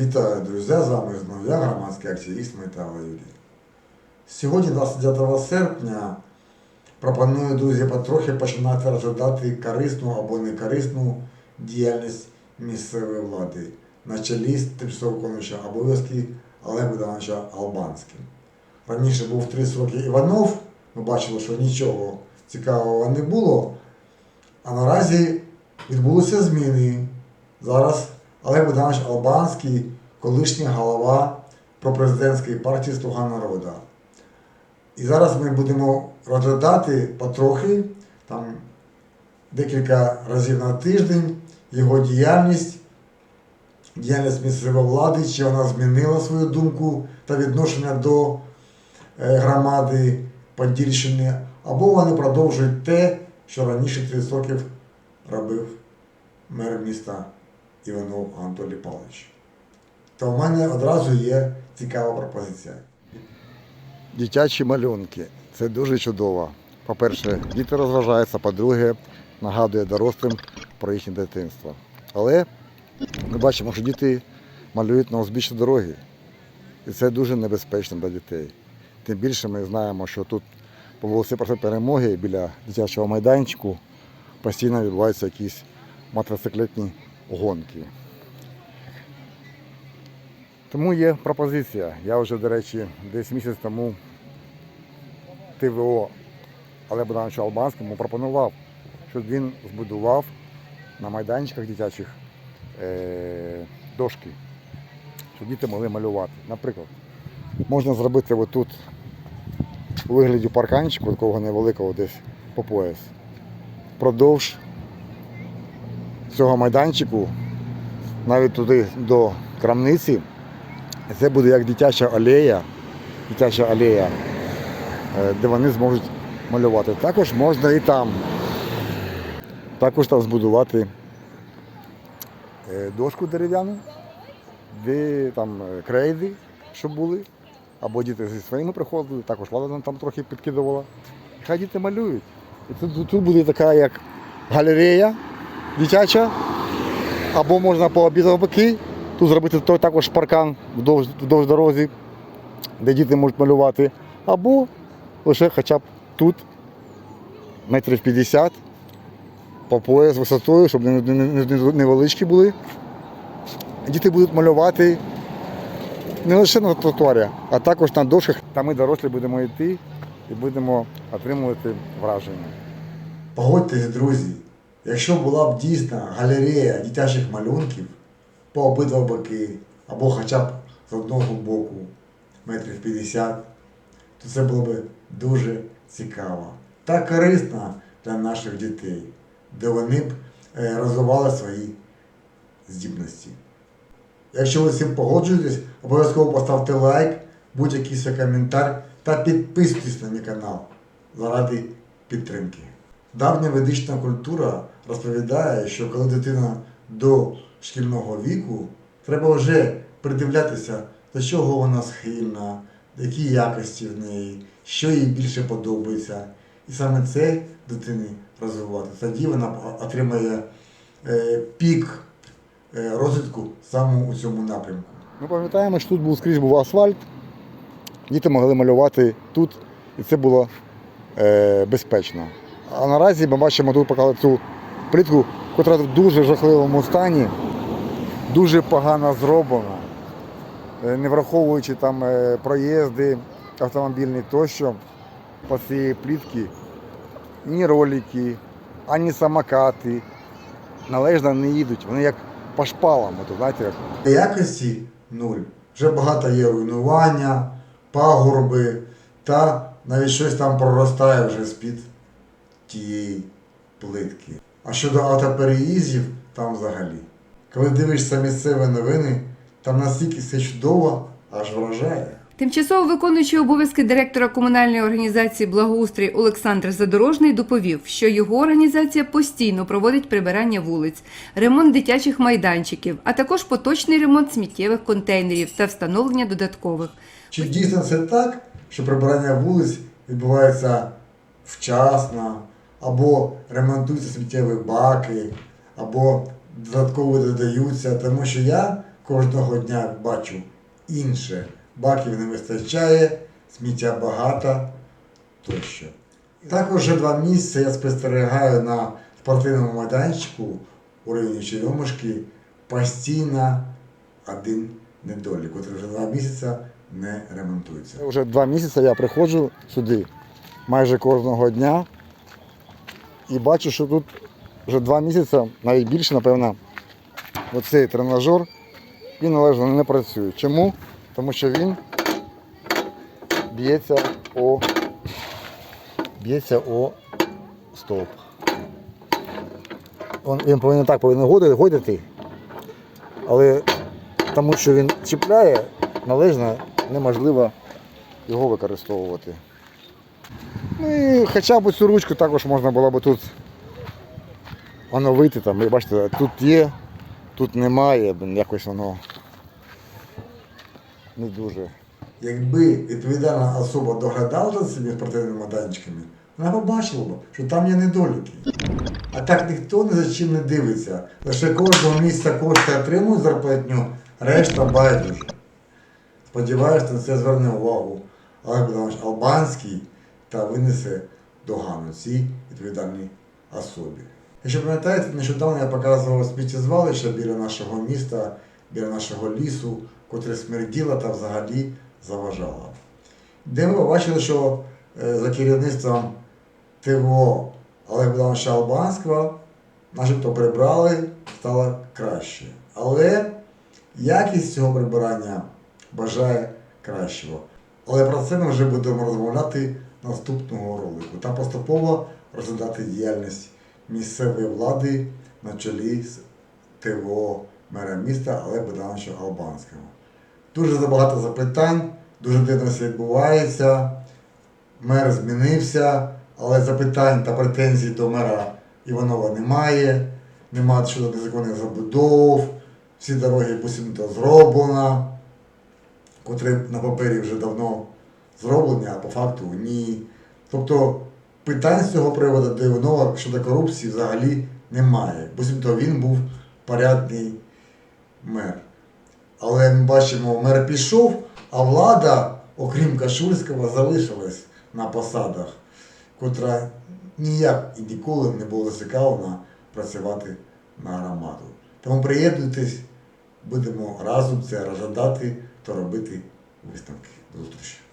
Вітаю, друзі! З вами знову я, громадський активіст Митала Юрій. Сьогодні, 29 серпня, пропоную, друзі, потрохи починати розглядати корисну або некорисну діяльність місцевої влади на тимчасово виконуючим обов'язки Олега Богдановича Албанським. Раніше був три роки Іванов, ми бачили, що нічого цікавого не було, а наразі відбулися зміни. Зараз Олег Богданович Албанський, колишній голова пропрезидентської партії Слуга народу. І зараз ми будемо розглядати потрохи, там декілька разів на тиждень, його діяльність, діяльність місцевої влади, чи вона змінила свою думку та відношення до е, громади Подільщини, або вони продовжують те, що раніше 30 років робив мер міста Іванов Анатолій Павлович. То в мене одразу є цікава пропозиція. Дитячі малюнки. Це дуже чудово. По-перше, діти розважаються, по-друге, нагадує дорослим про їхнє дитинство. Але ми бачимо, що діти малюють на узбіччі дороги. І це дуже небезпечно для дітей. Тим більше ми знаємо, що тут по вулиці Проспект перемоги біля дитячого майданчику постійно відбуваються якісь мотоциклетні гонки. Тому є пропозиція. Я вже, до речі, десь місяць тому ТВО Олег Богдановичу Албанському пропонував, щоб він збудував на майданчиках дитячих е- дошки, щоб діти могли малювати. Наприклад, можна зробити отут у вигляді парканчику, такого невеликого десь по пояс. Продовж цього майданчику, навіть туди до крамниці, це буде як дитяча алея, дитяча алея, е, де вони зможуть малювати. Також можна і там. Також там збудувати е, дошку дерев'яну, де там е, крейди, щоб були. Або діти зі своїми приходили, також влада нам там трохи підкидувала. Хай діти малюють. І тут, тут буде така як галерея дитяча, або можна по обидва. Тут зробити той також паркан вдовж, вдовж дорозі, де діти можуть малювати. Або лише хоча б тут метрів 50 по пояс висотою, щоб не- не- не- не- невеличкі були. Діти будуть малювати не лише на тротуарі, а також на дошках. Та ми дорослі будемо йти і будемо отримувати враження. Погодьтесь, друзі, якщо була б дійсна галерея дитячих малюнків по обидва боки, або хоча б з одного боку метрів 50, то це було б дуже цікаво та корисно для наших дітей, де вони б е, розвивали свої здібності. Якщо ви з цим погоджуєтесь, обов'язково поставте лайк, будь-який свій коментар та підписуйтесь на мій канал заради підтримки. Давня ведична культура розповідає, що коли дитина до шкільного віку, треба вже придивлятися, до чого вона схильна, які якості в неї, що їй більше подобається. І саме це дитини розвивати. Тоді вона отримає е, пік е, розвитку саме у цьому напрямку. Ми пам'ятаємо, що тут був скрізь був асфальт, діти могли малювати тут, і це було е, безпечно. А наразі ми бачимо тут показали цю плитку, яка в дуже жахливому стані, дуже погано зроблена, е, не враховуючи там е, проїзди автомобільні тощо по цієї плітки, ні ролики, ані самокати належно не їдуть. Вони як по шпалам, от, знаєте, як. Якості нуль. Вже багато є руйнування, пагорби, та навіть щось там проростає вже з-під тієї плитки. А щодо автопереїздів, там взагалі. Коли дивишся місцеві новини, там настільки все чудово, аж вражає. Тимчасово виконуючий обов'язки директора комунальної організації Благоустрій Олександр Задорожний доповів, що його організація постійно проводить прибирання вулиць, ремонт дитячих майданчиків, а також поточний ремонт сміттєвих контейнерів та встановлення додаткових. Чи дійсно це так, що прибирання вулиць відбувається вчасно, або ремонтуються сміттєві баки, або додатково додаються? Тому що я, кожного дня бачу інше. Баків не вистачає, сміття багато тощо. Також вже два місяці я спостерігаю на спортивному майданчику у районі Черемушки постійно один недолік, який вже два місяці не ремонтується. Вже два місяці я приходжу сюди майже кожного дня і бачу, що тут вже два місяці, навіть більше, напевно, оцей тренажер він належно не працює. Чому? Тому що він б'ється о б'ється о стовп. Він повинен так повинен годити, але тому що він чіпляє, належно неможливо його використовувати. Ну і хоча б цю ручку також можна було б тут оновити. Там, ви бачите, тут є, тут немає, якось воно не дуже. Якби відповідальна особа доглядала за цими спортивними майданчиками, вона побачила б, що там є недоліки. А так ніхто ні за чим не дивиться. Лише кожного місця кошти отримують зарплатню, решта байдуже. Сподіваюся, на це зверне увагу Богданович Албанський та винесе догану цій відповідальній особі. Якщо пам'ятаєте, нещодавно я показував сміттєзвалище біля нашого міста, біля нашого лісу, котре смерділо та взагалі заважало. Де ми побачили, що е, за керівництвом ТВО Олега Албанського начебто прибрали, стало краще. Але якість цього прибирання бажає кращого. Але про це ми вже будемо розмовляти наступного ролику та поступово розглядати діяльність місцевої влади на чолі з ТВО мера міста Олега Богдановича Албанського. Дуже забагато запитань, дуже дивно все відбувається. Мер змінився, але запитань та претензій до мера Іванова немає. Немає щодо незаконних забудов, всі дороги буцімто зроблено, котрі на папері вже давно зроблені, а по факту ні. Тобто питань з цього приводу до Іванова щодо корупції взагалі немає. Буцімто він був порядний мер. Але ми бачимо, мер пішов, а влада, окрім Кашульського, залишилась на посадах, котра ніяк і ніколи не була зацікавлена працювати на громаду. Тому приєднуйтесь, будемо разом це розглядати та робити висновки. До зустрічі.